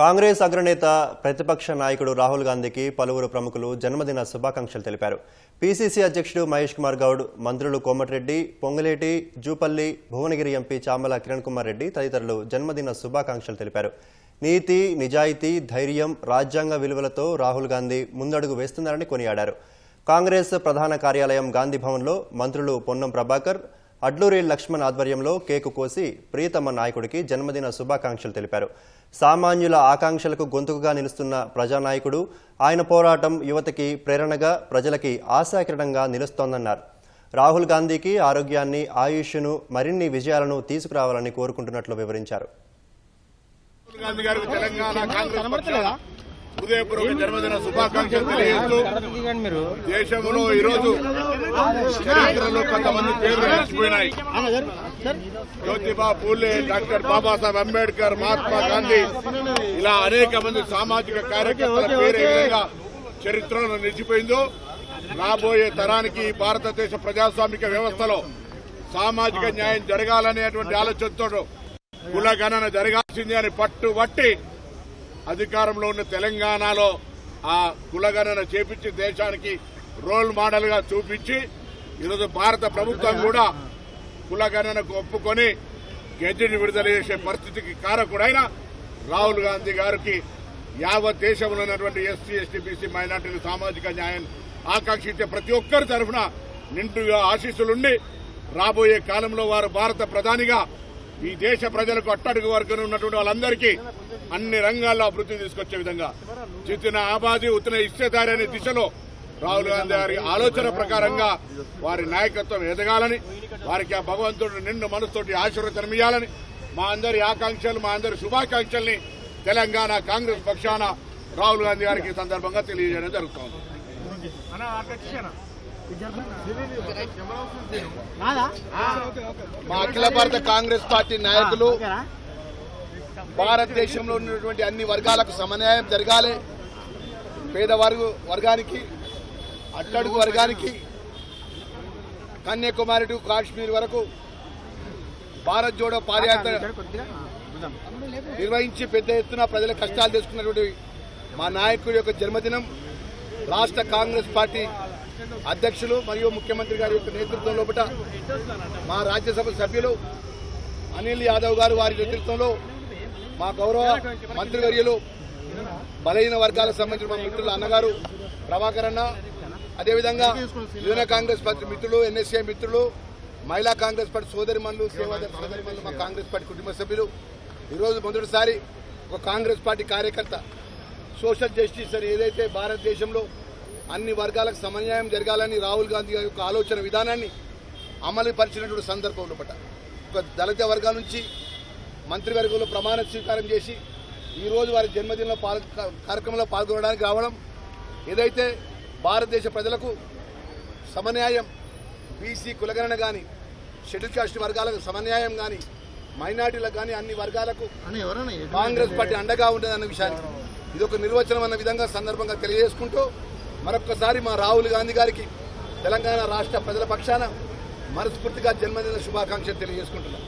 కాంగ్రెస్ అగ్రనేత ప్రతిపక్ష నాయకుడు రాహుల్ గాంధీకి పలువురు ప్రముఖులు జన్మదిన శుభాకాంక్షలు తెలిపారు. పీసీసీ అధ్యక్షుడు మహేష్ కుమార్ గౌడ్ మంత్రులు కోమటిరెడ్డి పొంగులేటి జూపల్లి భువనగిరి ఎంపీ చామల కిరణ్ కుమార్ రెడ్డి తదితరులు జన్మదిన శుభాకాంక్షలు తెలిపారు. నీతి నిజాయితీ ధైర్యం రాజ్యాంగ విలువలతో రాహుల్ గాంధీ ముందడుగు వేస్తున్నారని కొనియాడారు. కాంగ్రెస్ ప్రధాన కార్యాలయం గాంధీ భవన్లో మంత్రులు పొన్నం ప్రభాకర్ అడ్లూరి లక్ష్మణ్ ఆధ్వర్యంలో కేకు కోసి ప్రియతమ నాయకుడికి జన్మదిన శుభాకాంక్షలు తెలిపారు. సామాన్యుల ఆకాంక్షలకు గొంతుకుగా నిలుస్తున్న ప్రజానాయకుడు ఆయన పోరాటం యువతకి ప్రేరణగా ప్రజలకి ఆశాకిరణంగా నిలుస్తోందన్నారు. రాహుల్ గాంధీకి ఆరోగ్యాన్ని ఆయుష్ను మరిన్ని విజయాలను తీసుకురావాలని కోరుకుంటున్నట్లు వివరించారు. హృదయపూర్వక జన్మదిన శుభాకాంక్షలు తెలియజేస్తూ దేశంలో ఈ రోజు చరిత్రలో కొంతమంది పేర్లు నిలిచిపోయినాయి జ్యోతిబా పూలే డాక్టర్ బాబాసాహెబ్ అంబేద్కర్ మహాత్మా గాంధీ ఇలా అనేక మంది సామాజిక కార్యకర్తల పేరు ఏ విధంగా చరిత్రలో నిలిచిపోయిందో రాబోయే తరానికి భారతదేశ ప్రజాస్వామిక వ్యవస్థలో సామాజిక న్యాయం జరగాలనేటువంటి ఆలోచనతో కులగణన జరగాల్సిందే అని పట్టుబట్టి అధికారంలో ఉన్న తెలంగాణలో ఆ కులగణన చేపించి దేశానికి రోల్ మోడల్గా చూపించి ఈరోజు భారత ప్రభుత్వం కూడా కులగణనకు ఒప్పుకొని గెడ్జిని విడుదల చేసే పరిస్థితికి కారకుడైన రాహుల్ గాంధీ గారికి యావత్ దేశంలో ఉన్నటువంటి ఎస్సీ ఎస్టీ బీసీ మైనార్టీలు సామాజిక న్యాయం ఆకాంక్షించే ప్రతి ఒక్కరి తరఫున నిండుగా ఆశీస్సులుండి రాబోయే కాలంలో వారు భారత ప్రధానిగా ఈ దేశ ప్రజలకు అట్టడుగు వర్గం ఉన్నటువంటి వాళ్ళందరికీ అన్ని రంగాల్లో అభివృద్ధి తీసుకొచ్చే విధంగా చిత్తిన ఆబాది ఉత్తిన ఇష్టదారి అనే దిశలో రాహుల్ గాంధీ గారి ఆలోచన ప్రకారంగా వారి నాయకత్వం ఎదగాలని వారికి ఆ భగవంతుడు నిండు మనసుతోటి ఆశీర్వచనమియాలని ఇవ్వాలని మా అందరి ఆకాంక్షలు మా అందరి శుభాకాంక్షల్ని తెలంగాణ కాంగ్రెస్ పక్షాన రాహుల్ గాంధీ గారికి సందర్భంగా తెలియజేయడం జరుగుతోంది. మా అఖిల భారత కాంగ్రెస్ పార్టీ నాయకులు భారతదేశంలో ఉన్నటువంటి అన్ని వర్గాలకు సమన్యాయం జరగాలి. పేదవర్గ వర్గానికి అట్టడుగు వర్గానికి కన్యాకుమారి టు కాశ్మీర్ వరకు భారత్ జోడో పాదయాత్ర నిర్వహించి పెద్ద ఎత్తున ప్రజల కష్టాలు తెలుసుకున్నటువంటి మా నాయకుడి యొక్క జన్మదినం రాష్ట్ర కాంగ్రెస్ పార్టీ అధ్యక్షులు మరియు ముఖ్యమంత్రి గారి యొక్క నేతృత్వం లోపల మా రాజ్యసభ సభ్యులు అనిల్ యాదవ్ గారు వారి నేతృత్వంలో మా గౌరవ మంత్రివర్యులు బలహీన వర్గాలకు సంబంధించిన మా మిత్రులు అన్నగారు ప్రభాకర్ అన్న అదేవిధంగా యువన కాంగ్రెస్ పార్టీ మిత్రులు ఎన్ఎస్ఏ మిత్రులు మహిళా కాంగ్రెస్ పార్టీ సోదరి మనులు సోదరి మనులు మా కాంగ్రెస్ పార్టీ కుటుంబ సభ్యులు. ఈరోజు మొదటిసారి ఒక కాంగ్రెస్ పార్టీ కార్యకర్త సోషల్ జస్టిస్ అని ఏదైతే భారతదేశంలో అన్ని వర్గాలకు సమన్యాయం జరగాలని రాహుల్ గాంధీ గారి యొక్క ఆలోచన విధానాన్ని అమలు పరిచినటువంటి సందర్భంలో పట్ట ఒక దళిత వర్గాల నుంచి మంత్రివర్గంలో ప్రమాణ స్వీకారం చేసి ఈరోజు వారి జన్మదిన పాల్ కార్యక్రమంలో పాల్గొనడానికి రావడం ఏదైతే భారతదేశ ప్రజలకు సమన్యాయం బీసీ కులగణన కానీ షెడ్యూల్ కాస్ట్ వర్గాలకు సమన్యాయం కానీ మైనార్టీలకు కానీ అన్ని వర్గాలకు కాంగ్రెస్ పార్టీ అండగా ఉంటుందన్న విషయాన్ని ఇది ఒక నిర్వచనం అన్న విధంగా సందర్భంగా తెలియజేసుకుంటూ మరొక్కసారి మా రాహుల్ గాంధీ గారికి తెలంగాణ రాష్ట్ర ప్రజల పక్షాన మనస్ఫూర్తిగా జన్మదిన శుభాకాంక్షలు తెలియజేసుకుంటున్నాం.